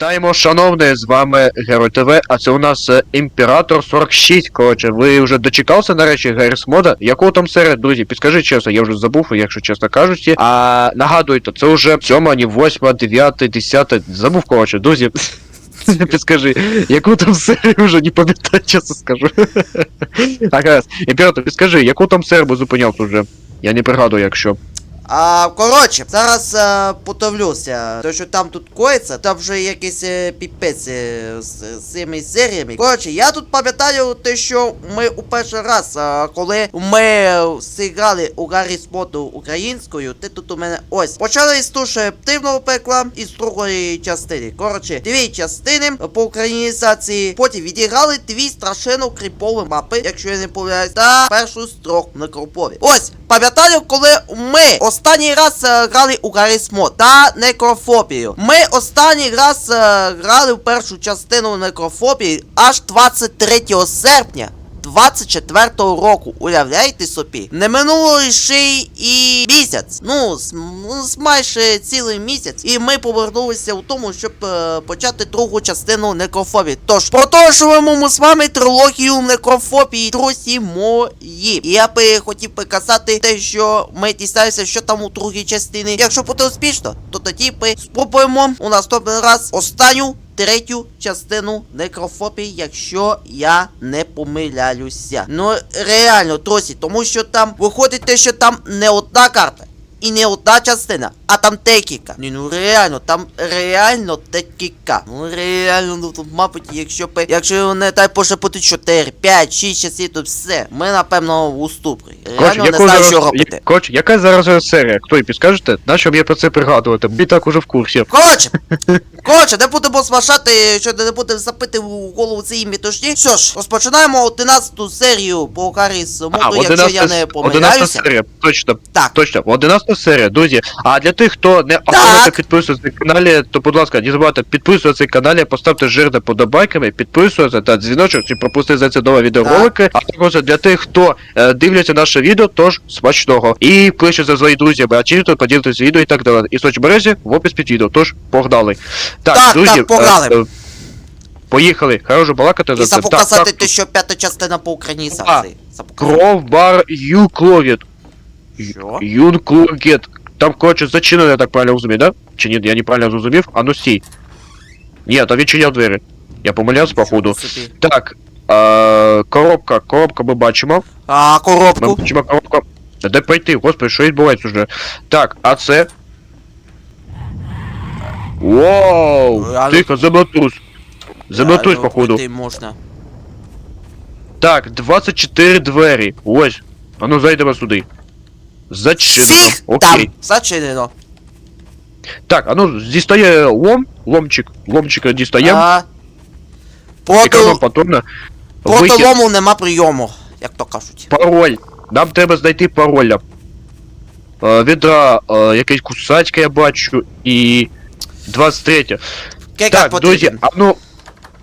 Вітаємо, шановне, з вами Герой ТВ, а це у нас е, Імператор 46. Коротше, ви вже дочекався нарешті Гарріс мода? Якого там серія, друзі? Підскажіть чесно, я вже забув, якщо чесно кажучи. А нагадуйте, це вже 7, ні 8, 9, 10, забув, коротше, друзі. Підскажи, яку там серію вже не пам'ятаю, чесно скажу. Так, гаразд. Імператор, підскажи, яку там серію ми зупиняв вже? Я не пригадую, якщо. А, коротше, зараз е, подивлюся, то що там тут коїться, там вже якийсь е, піпець е, з, цими серіями. Коротше, я тут пам'ятаю те, що ми у перший раз, е, коли ми зіграли у Гаррі Споту українською, ти тут у мене ось. Почали з туші активного пекла і з другої частини. Коротше, дві частини по українізації. Потім відіграли дві страшенно кріпові мапи, якщо я не помиляюсь, та першу з трьох некропові. Ось, пам'ятаю, коли ми останній раз е, грали у Гарріс Мод та некрофобію. Ми останній раз е, грали в першу частину некрофобії аж 23 серпня. 24-го року, уявляєте собі? Не минуло ще і місяць. Ну, майже цілий місяць. І ми повернулися у тому, щоб е, почати другу частину некрофобії. Тож, продовжуємо з вами трилогію некрофобії, друзі мої. І я би хотів би казати те, що ми дізнаємося, що там у другій частині. Якщо буде успішно, то тоді ми спробуємо у наступний раз останню третю частину некрофобії, якщо я не помиляюся. Ну, реально, тросі, тому що там виходить те, що там не одна карта. І не одна частина, а там декілька. Ні, ну реально, там реально декілька. Ну реально, ну тут, мабуть, якщо б. Якщо не дай Боже бути 4, 5, 6 часів, то все. Ми напевно у ступорі. Реально не знаю, що робити. коротше, яка зараз серія? Хто і підскажете? Нащо мені про це пригадувати? Мені так уже в курсі. Коротше, коротше, не будемо смашати, що не будемо запити в голову цієї метушні. Що ж, розпочинаємо 11 серію по Гарріс моду, якщо я 11, не 11 помиляюся. серія, точно. Так. Точно, 11 серія, друзі. А для тих, хто не автоматично підписується на каналі, то, будь ласка, не забувайте підписуватися на каналі, поставте жирне подобайками, підписуйтесь та дзвіночок, щоб пропустити за це нові відеоролики. А також для тих, хто е, дивляться наше відео, тож смачного. І кличте за свої друзі, бачите, поділитися відео і так далі. І соцмережі в опис під відео, тож погнали. Так, Так, друзі, так, погнали. е, е, поїхали, хорошо балакати І за це. Так, запоказати те, що п'ята частина по українізації. Запоказати. Кров бар Юкловіт. Юнклогет. Там, коротше, зачинено, я так правильно розумію, да? Чи ні, я неправильно зрозумів? А ну стій. Ні, там відчиняв двері. Я помилявся, походу. Нічого собі. Так, е, коробка, коробка ми бачимо. А, Ми коробку. бачимо коробку. Та Де пройти, господи, що відбувається вже? Так, а це. Воу! Реально- Тихо, землетрус. Землетрус, Реально походу. пройти можна. Так, 24 двері. Ось. А ну зайдемо сюди. Зачинено. Всіх там Окей. зачинено. Так, а ну дістає лом, ломчик, ломчика дістаємо. А, проти, патронна. проти Вихід, лому нема прийому, як то кажуть. пароль. Нам треба знайти пароля. Е, відра, е, якась кусачка я бачу, і 23. Кека Так, друзі, потрібен. а ну.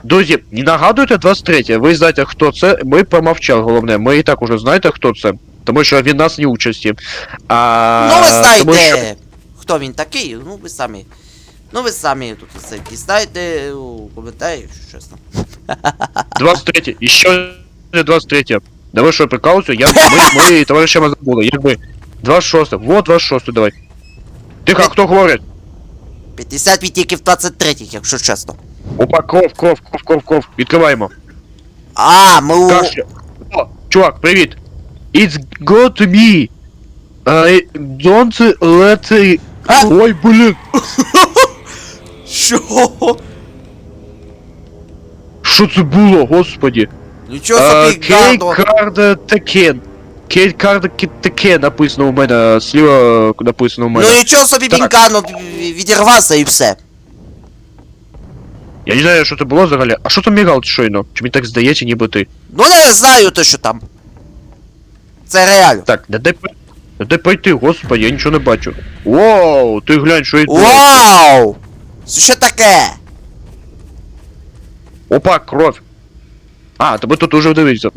Друзі, не нагадуйте 23, ви знаєте, хто це. Ми помовчали, головне. Ми і так уже знаєте, хто це. Тому що він нас не участі. А, Ну ви тому що- знаєте, хто він такий, ну ви самі. Ну ви самі тут це дізнаєте у коментарі, якщо чесно. 23. І що не 23. Да ви що, прикалуєте? Я, ми, ми товаришами забули, якби. 26. Вот 26, давай. Тихо, а хто говорить? 50 відтіків 23, якщо чесно. Опа, кров, кров, кров, кров, кров. Відкриваємо. А, ми у... Кашля. О, чувак, привіт. It's got to me. I don't let it... А? Ой, блін. Що? Що це було, господі? Нічого Е, собі гадо. Кейкарда Текен. Кейкарда Текен написано у мене, сліва написано у мене. Ну нічого собі Так. він гано відірвався і все. Я не знаю, що це було взагалі. А що там мігало щойно? Чи мені так здається, ніби ти? Ну не знаю то, що там. Це реально. Так, де пой- де де пройти, господи, я нічого не бачу. Воу, ти глянь, що йде. Вау! Що таке? Опа, кров. А, то ми тут уже дивимося.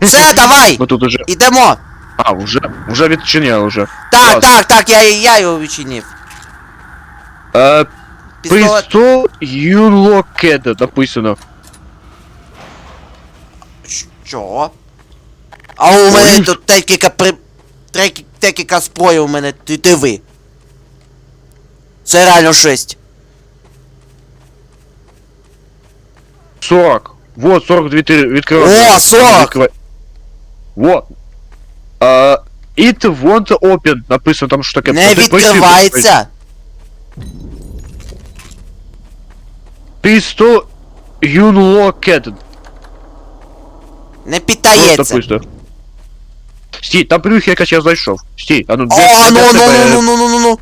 Все, давай! Ми тут уже. Ідемо! А, вже, вже відчиняли вже. Так, Клас. так, так, я, я його відчинив. Е, Пістолет. Пистол Юнлокед написано. Що? А у мене Ой. тут декілька при... трекі- декілька зброї у мене, ти диви. Це реально жесть. 40. Вот, 42 ти відкривай. О, 40! Відкривай. Вот. А, it won't open. Написано там що таке. Не Ти пройди, відкривається. Пистол Юнлокед. Не Вот піддається. написано. Стій, там плюхи якась я зайшов. Стій, а ну О, де- де ну, ну, тебе- ну, ну, ну, ну, ну.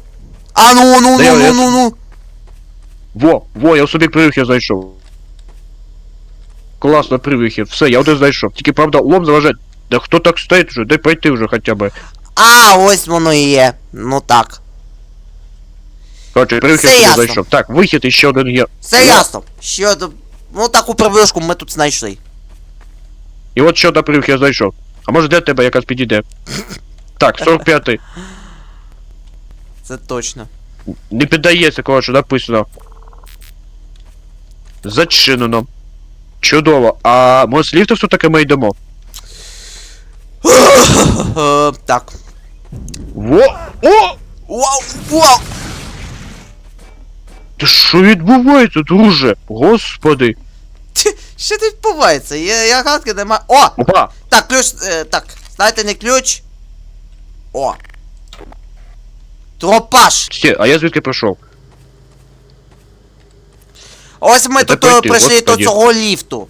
А ну, ну, ну, ну, ну, ну. Во, во, я собі привихи знайшов. Класно, привихи. Все, я один знайшов. Тільки правда, лом заважать. Да хто так стоїть вже? Дай пройти вже хоча б. А, ось воно і є. Ну так. Короче, привихи Все я ясно. знайшов. Так, вихід і ще один є. Все О, ясно. Ще одну. Ну таку прививку ми тут знайшли. І от ще одна привихи я знайшов. А може де тебе якась підійде? Так, 45-й. Це точно. Не піддається, коротше, написано. Зачинено. Чудово. А ми з ліфту все-таки ми йдемо. Так. Во! О! Вау, вау! Та що відбувається, друже? Господи. Що тут відбувається? Я, я гадки нема. О! Опа! Так, ключ. Е, так, знаєте, не ключ. О! Тропаж! Стій, а я звідки прийшов? Ось ми Це тут пройти, е, прийшли до господи. цього ліфту.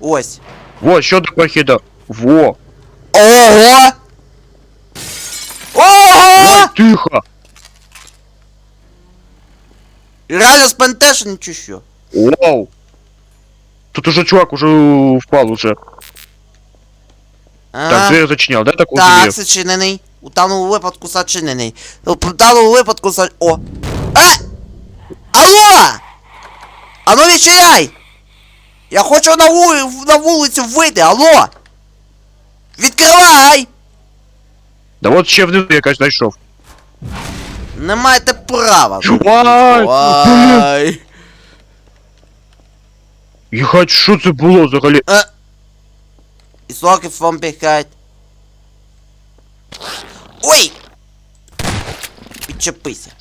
Ось. Во, що до прохіда. Во! Ого! Ого! Тихо! Реально спентешені чи що? Вау! Тут уже чувак уже впал уже. А, Так, двері зачиняв, дай таку Так, двері. зачинений. У даному випадку зачинений. У даному випадку за... О! Е! Алло! Ану відчиняй! Я хочу на, вули... на вулицю вийти, алло! Відкривай! Да от ще внизу якась знайшов. Не маєте права. Чувак! Блін! Ай! Їхать, що це було взагалі? Е! І соки вам піхать. Ой! Підчепися.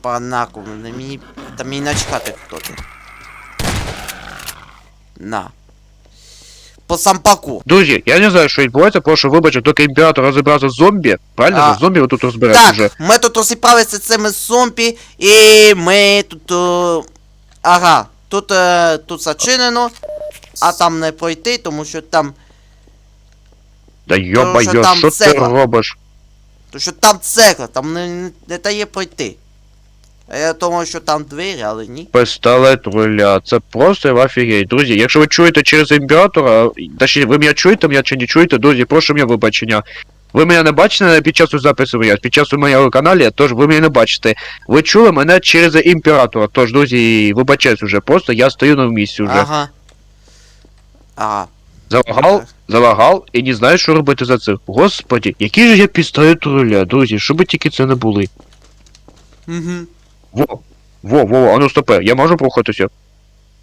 Панаку, на мені. Та мені начхати хто ти. На. По сампаку. Друзі, я не знаю, що відбувається, прошу вибачте, доки імператор розібрався з зомбі. Правильно? А. З зомбі ви тут розбираєте вже. Так, ми тут розібралися з цими зомбі, і ми тут. о, Ага, тут, е, тут зачинено, а там не пройти, тому що там. Да що йо-моє, там що ти робиш? Тому що там цегла, там не, не, не дає пройти. А я думав, що там двері, але ні. Пистолет руля, це просто офігеть. Друзі, якщо ви чуєте через імператора, точніше, ви мене чуєте, мене чи не чуєте, друзі, прошу мене вибачення. Ви мене не бачите під час запису під час у моєго каналі, тож ви мене не бачите. Ви чули мене через імператора, тож, друзі, вибачаюсь уже, просто я стою на місці вже. Ага. Ага. Залагав, Так. залагав і не знаю, що робити за це. Господі, який же я пістолет руля, друзі, що би тільки це не були. Угу. Во, во, во, а ну стопе, я можу проходитися?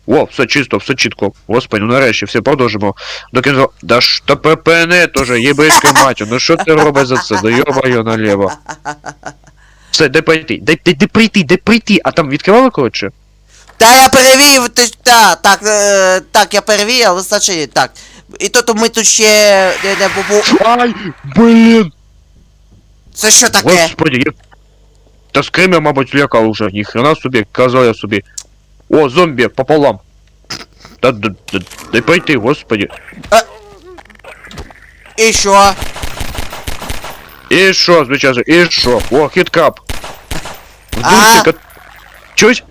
О, все чисто, все чітко. Господи, ну нарешті, все продовжимо. До кінця. Да що ППН тоже, єбейська матю, ну що ти робиш за це? Да йобаю наліво. Все, де прийти? Де, де, де прийти, де прийти? А там відкривали коротше? Та я перевірив, ти, та, так, е, так, я перевірив, але зачинено, так. І тут ми тут ще не, не бубу. Ай, блін! Це що таке? Господи, я... Та скример, мабуть, лякав уже, ніхрена собі, казав я собі. О, зомбі, пополам. Та д- д- дай пройти, господи. І що? І що, звичайно, і що? О, хіткап. А. Дурсика. Чуєш?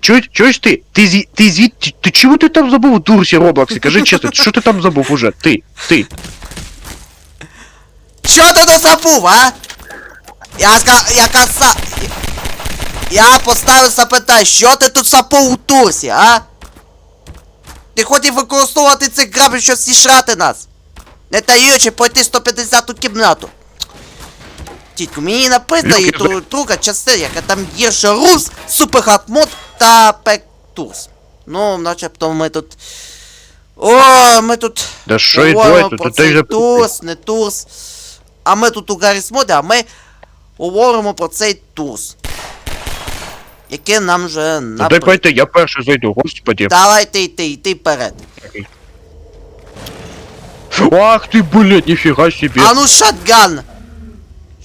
Чуєш, чуєш ти? Ти зі, ти звід, ти, ти чого ти там забув в Дурсі Роблоксі? Кажи чесно, що ти там забув уже? Ти, ти. Що ти тут забув, а? Я ска... Я каса... Я поставив запитання, що ти тут турсі, а? Ти хотів використовувати цих грабів, щоб зішрати нас, не даючи пройти 150-ту кімнату. Тітку, мені написано Люк, і я ту друга частина, яка там є ще Рус, Суперхатмод та Пектурс. Ну, начебто ми тут. О, ми тут. Да що говоримо тут цей. Турс, не Турс. А ми тут у Гарріс Моді, а ми говоримо про цей Турс. Який нам вже Ну дай пойти, я перший зайду, господи. Давай ти йти, йти вперед. Ах ти, блядь, ніфіга собі. А ну шатган!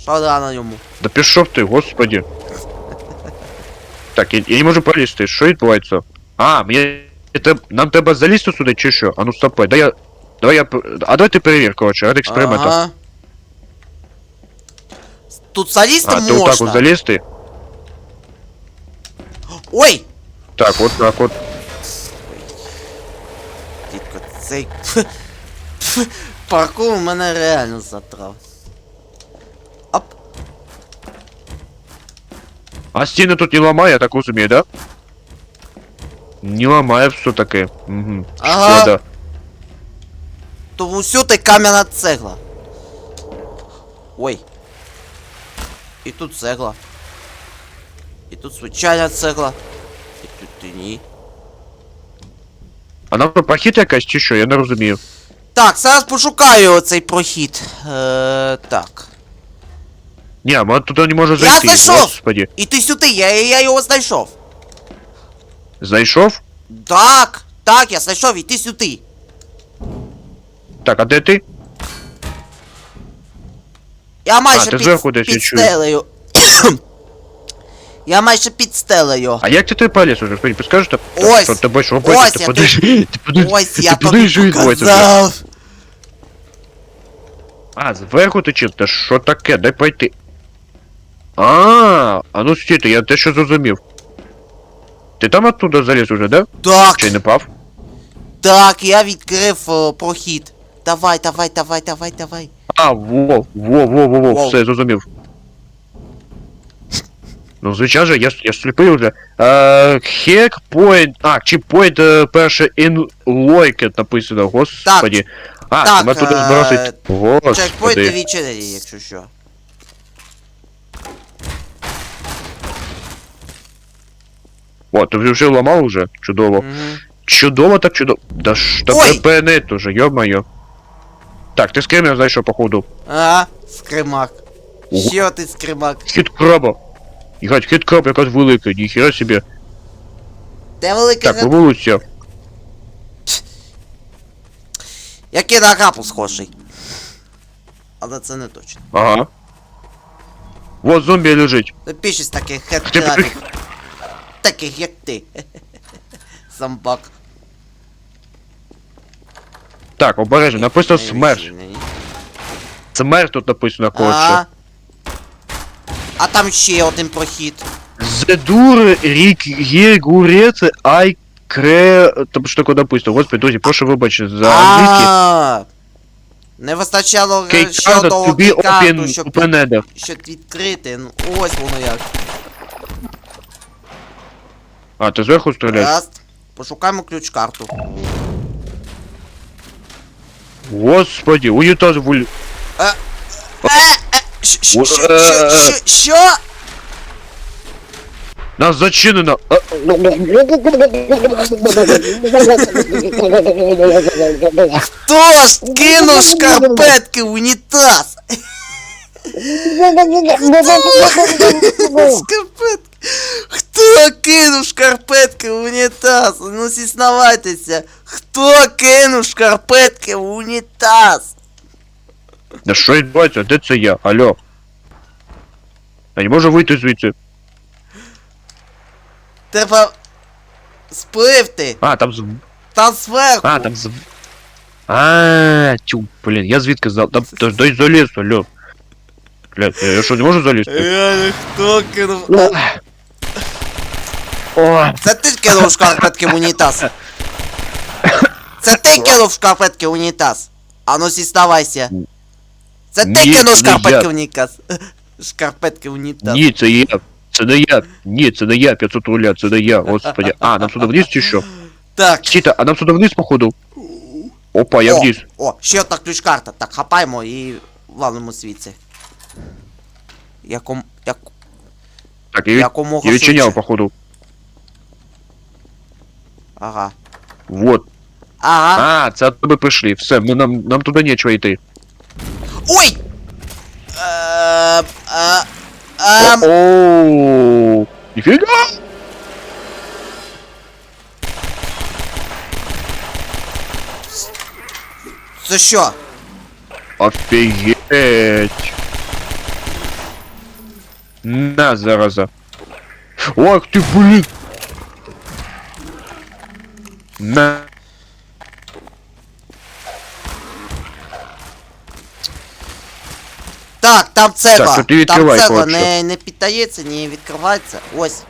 Шатгана йому. Да пішов ти, господи. Так, я, я не можу пролізти, що відбувається? А, мені... Нам треба залізти сюди чи що? А ну стопай, да я... Давай я... А давай ти перевір, коротше, ради експерименту. Ага. Тут залізти А, ти отак от залізти? Ой! Так, от так от. Дідко, цей. Паркур мене реально затрав. Оп. А стіни тут не ламає, я так розумію, да? Не ламає все таки. Угу. Ага. Шкода. То усюди кам'яна цегла. Ой. І тут цегла. І тут звичайна цегла. І тут і ні. А нам прохід якась чи що? Я не розумію. Так, зараз пошукаю оцей прохід. Е, так. Ні, ми туди не можу Я зайти. знайшов! Господи. Іди сюди, я, я його знайшов. Зайшов? Так, так, я знайшов, іди сюди. Так, а де ти? Я майже А, ти під, зверху десь, я під чую. стелею. Я майже під стелею. А як ти ти поліз уже? Сподіваюсь, підскажете? Ось! Що тебе що робити? Ось Ти я подивись, ти подивись, Ось ти що тобі відбувається вже. показав. А, зверху ти чим? Та що таке? Дай пройти. А, а ну стійте, я те що зрозумів. Ти там оттуда заліз уже, да? Так, Чи не прав? так, я відкрив о, прохід. Давай, давай, давай, давай, давай. А, во, во, во, во, во, Вов. все, зрозумів. Ну, звичайно же, я, ж- я ж сліпий вже. Е, Хек point, а, чи point е, перше in loiket написано, господі. А, так, ми туди е. Чекпоінти Господи. відчинені, якщо що. О, ти вже ламав уже? Чудово. Угу. Чудово так чудово. Да ж тебе пенет уже, ё-моё. Так, ти скример знайшов, походу. А, скримак. Ого. Що ти скримак? Хід краба. Ігать, хід краб якась велика, ніхера собі. Де великий Так, виволуйся. Який на гапу схожий. Але це не точно. Ага. Вот зомбі лежить. Ну більшість таких Ти хет-крабів. Таких як ти. Зомбак. Так, обережно, написано смерть. Смерть тут написано коротше. А там ще один прохід. Зедур рік єгуреце ай кре... Там що таке написано. Господи, друзі, прошу вибачити за англійський. А, Не вистачало е, ще Кейкарда одного кейкарду, щоб, щоб відкрити. Ну ось воно як. А, ти зверху стріляєш? Раз. Пошукаємо ключ-карту. Господи, унітаз вуль... Е, е, щ- щ- О, щ- е, е. Що? Нас зачинено. Хто ж кинув шкарпетки в унітаз? Шкарпетки. Хто кинув шкарпетки в унітаз? Ну зізнавайтеся. Хто кинув шкарпетки в унітаз? Да що відбувається? Де це я? Алло. Я не можу вийти звідси. Треба спливти. А, там з... Там зверху. А, там з... А, тю, блін, я звідки знав? Там, та ж дай заліз, алло. Блядь, я що, не можу залізти? Реально, хто кинув? О, Це ти кинув шкарпетки в унітаз. Це ти кинув шкарпетки в унітаз. А ну зізнавайся. Це ти Ні, кинув це не шкарпетки я. в унітаз. Шкарпетки в унітаз. ні, це я. Це не я. Ні, це не я, 500 руля, це не я, господи. А, нам сюди вниз чи що? Так. Стійте, а нам сюди вниз, походу? Опа, я о, вниз. О, ще одна ключ-карта. Так, хапаємо і валимо звідси. Яком... Як... Так, я, від- Якомога я відчиняв, швидше. походу. Ага. Вот. Ага. А, це от тебе прийшли. Все, ми, нам, нам туди нічого йти. ам, Оу! Ніфіга! Це що? Офігеть! На, зараза. Ох ти, блін! На. Так, там цегла. Так, ти там цегла коротше. не, не піддається, не відкривається. Ось.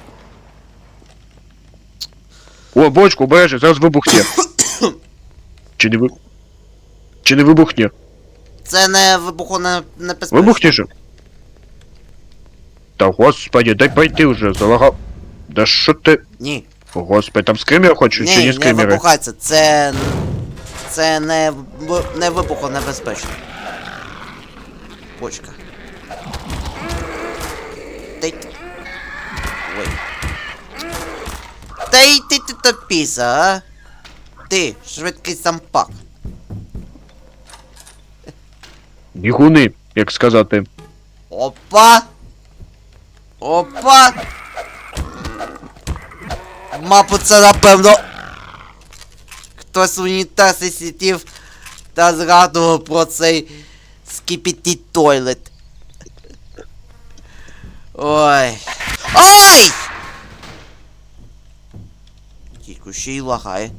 О, бочку, бережи, зараз вибухне. Чи не ви... Чи не вибухне? Це не вибухоне небезпечно. Вибухне же. Та господи, дай пойти вже, залагав. Да що ти... Ні. Господи, там скример хочеш чи Ні, не не скримери? вибухається. Це. Це не, в- не вибухонебезпечно. Почка. Та й... Ой. Та й ти ти топіса, а? Ти, швидкий сампак. Бігуни, як сказати. Опа! Опа! Мапу це напевно. Хтось в унітазі сидів та згадував про цей скіпіті тойлет. Ой. Ой! Тільки лагає.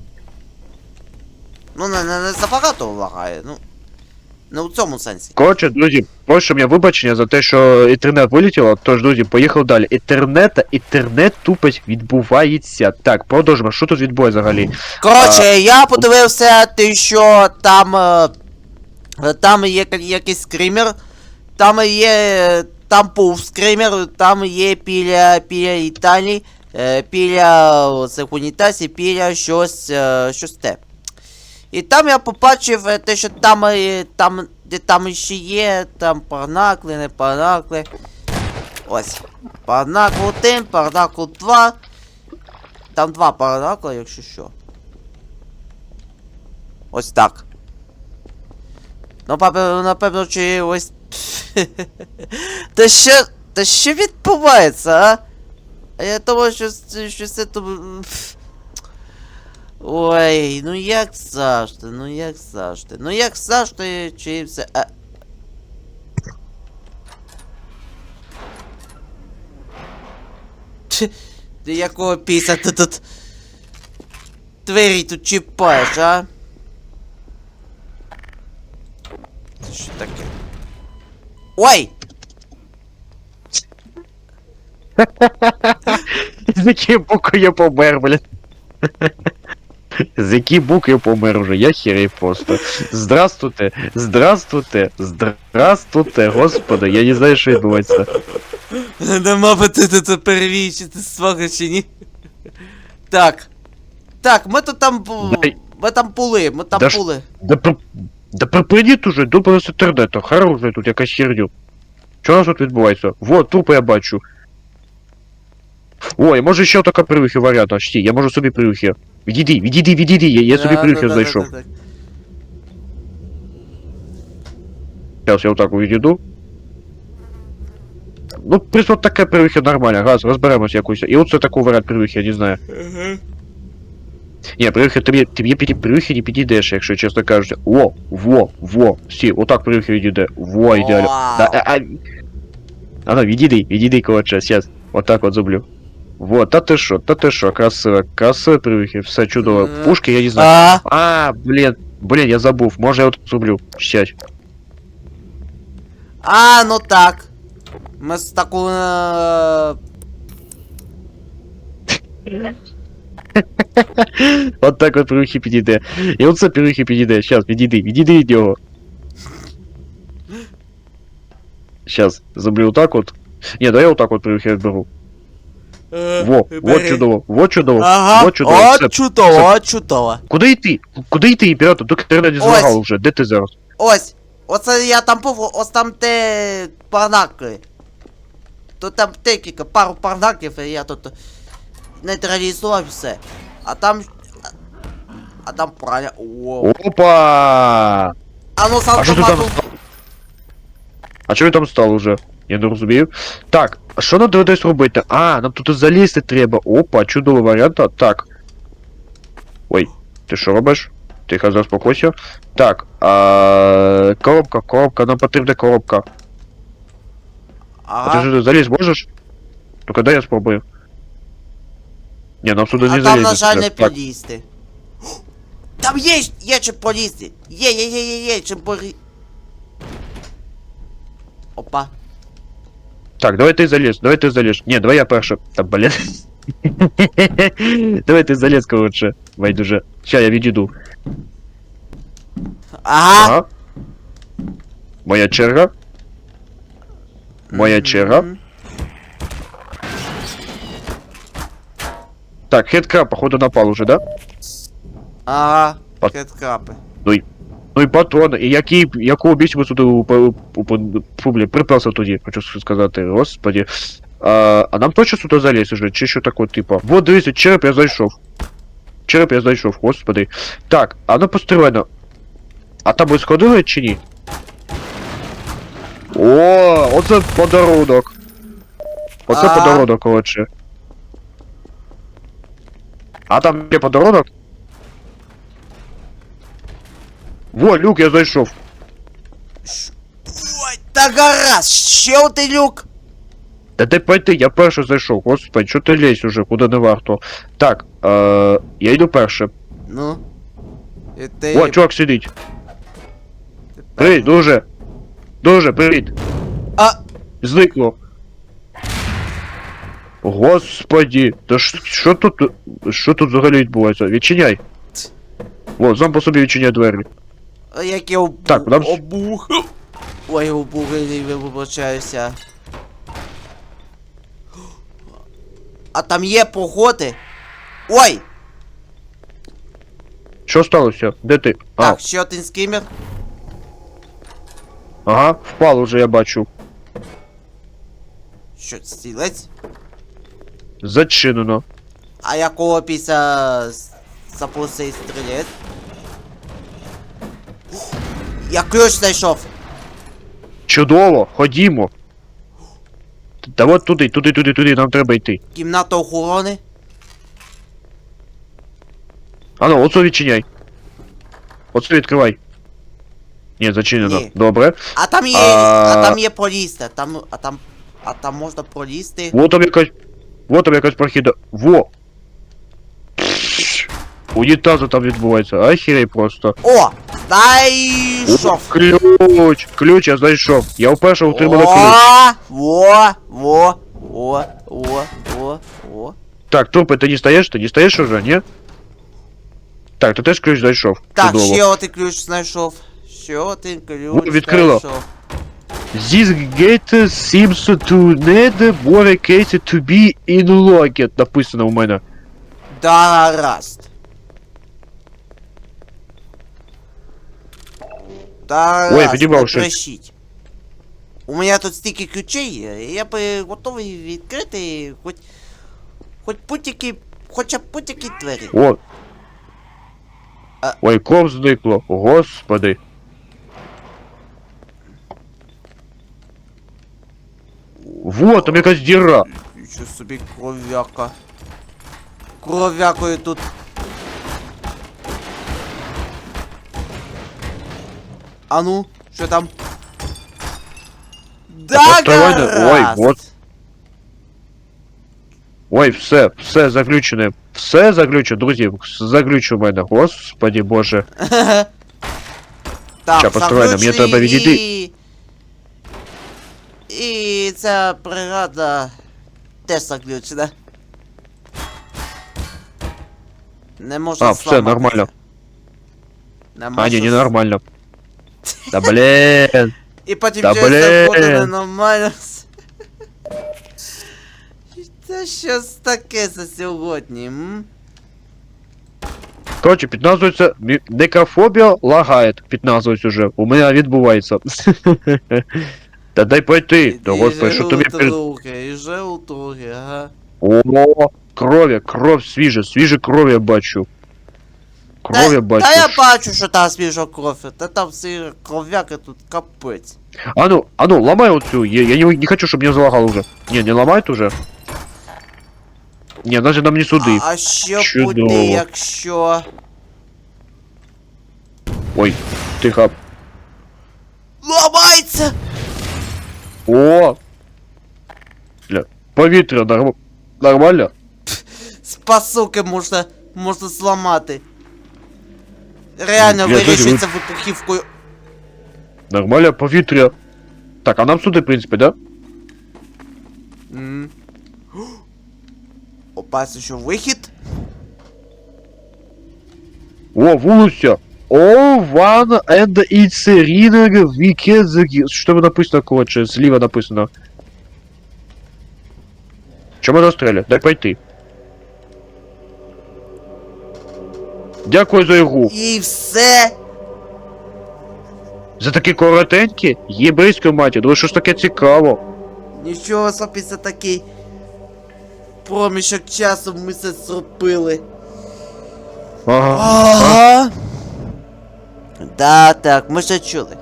Ну, не, не, не забагато лагає, ну. Не у цьому сенсі. Коротше, друзі, прошу мене вибачення за те, що інтернет вилетіло, тож, друзі, поїхали далі. Інтернет, інтернет тупость відбувається. Так, продовжимо, що тут відбувається взагалі? Коротше, я подивився, те, що там. Е, е, Там є якийсь скример. Там є. Там був скример, там є біля, біля Італії, е, біля цих унітазів, біля щось. е, щось те. І там я побачив е, те, що там, е, там, де там ще є, там парнакли, не парнакли. Ось. Парнакл 1, парнакл 2. Там два парнакла, якщо що. Ось так. Ну, папе, напевно, чи ось. Та що. Та що відбувається, а? А я думав, що, що це тут. Ой, ну як завжди, ну як завжди. Ну як завжди, чи все. А... Чи- Ти якого піса ти тут. Двері тут чіпаєш, а? Це що таке? Ой! З якої букви я помер, блін. З які букви я помер вже, я херей просто. Здравствуйте, здравствуйте, здравствуйте, господи, я не знаю, що відбувається. Нема би ти тут перевічити свого чи ні. Так. Так, ми тут там. Дай. Ми там були, ми там Да були. Да, при... да припиніть уже, добре з інтернету, хорош вже тут якась херню. Що у нас тут відбувається? Вот, трупи я бачу. Ой, може ще така привихи варіанта, шті, я можу собі привихи. Відійди, відійди, відійди, я, я собі привихи знайшов. Сейчас я вот так уведу. Ну, принципе, вот такая привихи нормально. Раз, розберемось якусь. І оце такий варіант привихи, я не знаю. Ні, привихи, тобі, тобі під привихи не підійдеш, якщо чесно кажучи. Во, во, во. Всі, отак привихи відійде. Во, ідеально. Вау. Да, а, а... а ну, відійди, відійди, коротше, сейчас. Отак от зроблю. Вот, та ти що, та ти що, красиво, красиво привихи, все чудово. Мгм. Пушки, я не знаю. А, А, блін, блін, я забув, може я от зроблю. Щать. а, ну так. Ми з таку. е, От так от привихи підійде. І оце привихи підійде. Щас, відійди, відійди від нього. Щас, зроблю отак от. Ні, да я отак от привихи відберу. е, Во, вот чудово, вот чудово, Ага, вот чудово. от чудово, от чудово. Куди йти? Куди йти, імператор? Доки ти не злагав вже, де ти зараз? Ось. Оце я там був, ось там де парнакли. Тут там декілька, пару парнаків, і я тут нейтралізував все. А там. А, а там правильно. О. Опа! А ну з А що ти там став? А чого там став уже? Я не розумію. Так, а що нам доведеться робити? А, нам тут залізти треба. Опа, чудовий варіант. Так. Ой, ти що робиш? Тихо, заспокойся. Так, а, коробка, коробка, нам потрібна коробка. А ти Ага. ж залізь можеш? Ну дай я спробую. Ні, нам сюди А там, залізти. на жаль, не підлізти. Там є, є чим полізти. Є, є, є, є, є, чим полізти. Опа. Так, давай ти заліз, давай ти заліз. Ні, давай я перше. Та блін. давай ти заліз, коротше. Байдуже. Ща я відійду. Ага. Ага. Моя черга. Моя черга. Так, хедкраб, походу, напал уже, да? Ага. Пат- Хедкрапи. Ну і патрони, і які, якого біч ми сюди блін, припався тоді, хочу сказати, господі. А, а нам точно сюди залізь уже, чи що таке, типа. Вот, дивіться, череп я зайшов. Череп я зайшов, господи. Так, а ну постривайно. А там ви сходили чи ні? О, оце подарунок. Оце А. подарунок, коротше. А там є подарунок? Во, люк, я зайшов. Ой, та гаразд, ще один люк. Та ти пойти, я перший зайшов, господи, що ти лізь уже, куди не варто. Так, е, я йду перше. Ну. І ти... О, чувак сидить. тепер- Привіт, дуже. Дуже, привіт. А, Зникло. Господі, та ж що тут. Що тут взагалі відбувається? Відчиняй. О, сам по собі відчиняй двері. як я обу... Так, нам- обух. Ой, обугли, вибачаюся. А там є погоди. Ой! Що сталося? Де ти? А, Так, ще один скімер. ага, впав уже, я бачу. Що, стілець? Зачинено. А якого після запустив стрілець? Я ключ знайшов. Чудово, ходімо. Та от туди, туди, туди, туди, нам треба йти. Кімната охорони. А ну, оцю відчиняй. Оцю відкривай. Ні, зачинено. Ні. Добре. А там є. А- А там є пролізти. Там. А там. А там можна пролізти. Вот там якась. Вот там якась прохіда. Во! Пш! Унітази там відбувається. Ахірей просто. О! О, Знайшов! ключ! Ключ я знайшов. Я вперше отримав ключ. Во! Во! Во! Во! Во! Во! Так, трупи, ти не стаєш? Ти не стаєш уже, ні? Так, ти теж ключ знайшов. Так, Чудово. ще один ключ знайшов. Ще один ключ. Во, відкрило. знайшов. This gate seems to need more case to be unlocked. Написано у мене. Да, гаразд. Да, Ой, гаразд, підібрав щось. У мене тут стільки ключей, я би готовий відкрити хоч. Хоч будь-які. Хоча б будь-які двері. О. А- Ой, кров зникло. Господи. Вот, там якась діра. Що собі кров'яка. Кров'якою тут. А ну, що там? Да, постривайте. Ой, гаразд. вот. Ой, все, все заключене. Все заключено, друзі, заключу в мене. Господи боже. Так, Ща, постривай, нам, мені заключний треба відійти. І... ця бригада теж заключена. Не можна А, все, зламатися. нормально. Нема А, ні, не нормально. Да блін. І потім Та через це буде блін. ненормально. Це щось таке за сьогодні, м? Коротше, мі- некрофобія лагає. Підназвується уже. У мене відбувається. Та дай пойти. Та господи, що тобі пер... Друге, і желтуги, ага. О, крові, кров свіжа, свіже кров я бачу. Кров я бачу. Та я бачу, що там свіжа кров, та там всі кров'яки тут капець. А ну, а ну, ломай вот всю. Я, я не, не хочу, чтобы мне залагал уже. Не, не ломает уже. Не, даже нам не суды. А, а що Чудово. буде, якщо... Ой, тихо. Ламається! О! Бля, повітря норм... нормально? Спасуки можна, можна зламати. Реально Я дуже вирішиться вибухівкою. Нормально, повітря. Так, а нам сюди, в принципі, да? М. Опа, це що вихід? О, вулиця. О, ван and it's weekend. Що там написано, коротше, зліва написано. Чому застріля? Дай пойти. Дякую за ігру. І все. За такі коротенькі? Єбейською матір, ну що ж таке цікаво. Нічого собі це такий проміжок часу ми це зробили. Ага. Ага. Да, так, ми ще чули.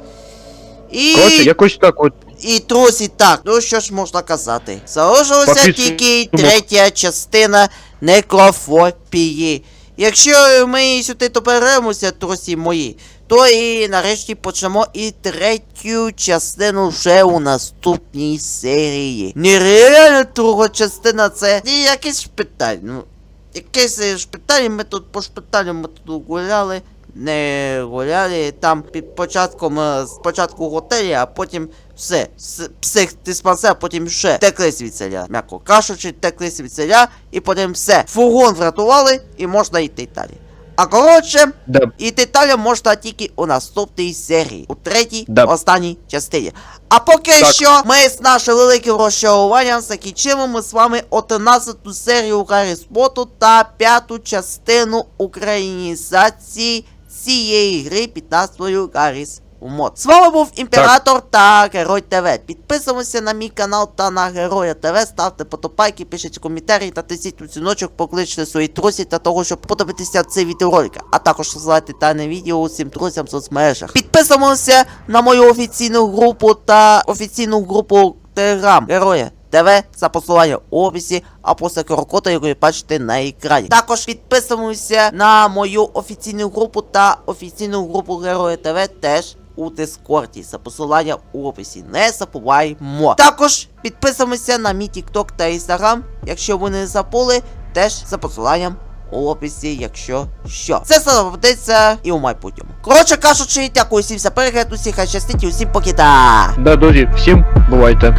І, Коротше, якось так от. і трусі так, ну що ж можна казати. Залишилася Попісу- тільки третя частина некрофопії. Якщо ми сюди доберемося, друзі мої, то і нарешті почнемо і третю частину вже у наступній серії. Нереально друга частина це якийсь шпиталь. Ну, якийсь шпиталь, ми тут по шпиталю ми тут гуляли. Не гуляли там під початком е, спочатку готелі, а потім все. Психдиспансер, потім ще текли звідсиля. М'яко кажучи, текли звідсиля, і потім все. Фургон врятували і можна йти далі. А коротше, Да. і далі можна тільки у наступній серії, у третій, Да. останній частині. А поки Так. що ми з нашим великим розчаруванням закінчимо ми з вами 11 серію Гаррі Споту та п'яту частину українізації цієї гри під назвою Гарріс Мод. З вами був Імператор та Герой ТВ. Підписуємося на мій канал та на Героя ТВ, ставте подобайки, пишіть коментарі та тисіть у дзвіночок, покличте свої друзі для того, щоб подивитися цей відеоролик, а також розглядайте дане відео усім друзям в соцмережах. Підписуємося на мою офіційну групу та офіційну групу Телеграм Героя. ТВ за посилання у описі, а крокота, яку ви бачите на екрані. Також підписуємося на мою офіційну групу та офіційну групу Героя ТВ теж у Дискорді за посилання у описі. Не забуваймо. Також підписуємося на мій TikTok та Instagram, якщо ви не забули, теж за посиланням у описі, якщо що. Це все доведеться і у майбутньому. Коротше кажучи, дякую всім за перегляд, усіх хай щастить і усім покита! Да, друзі, всім бувайте.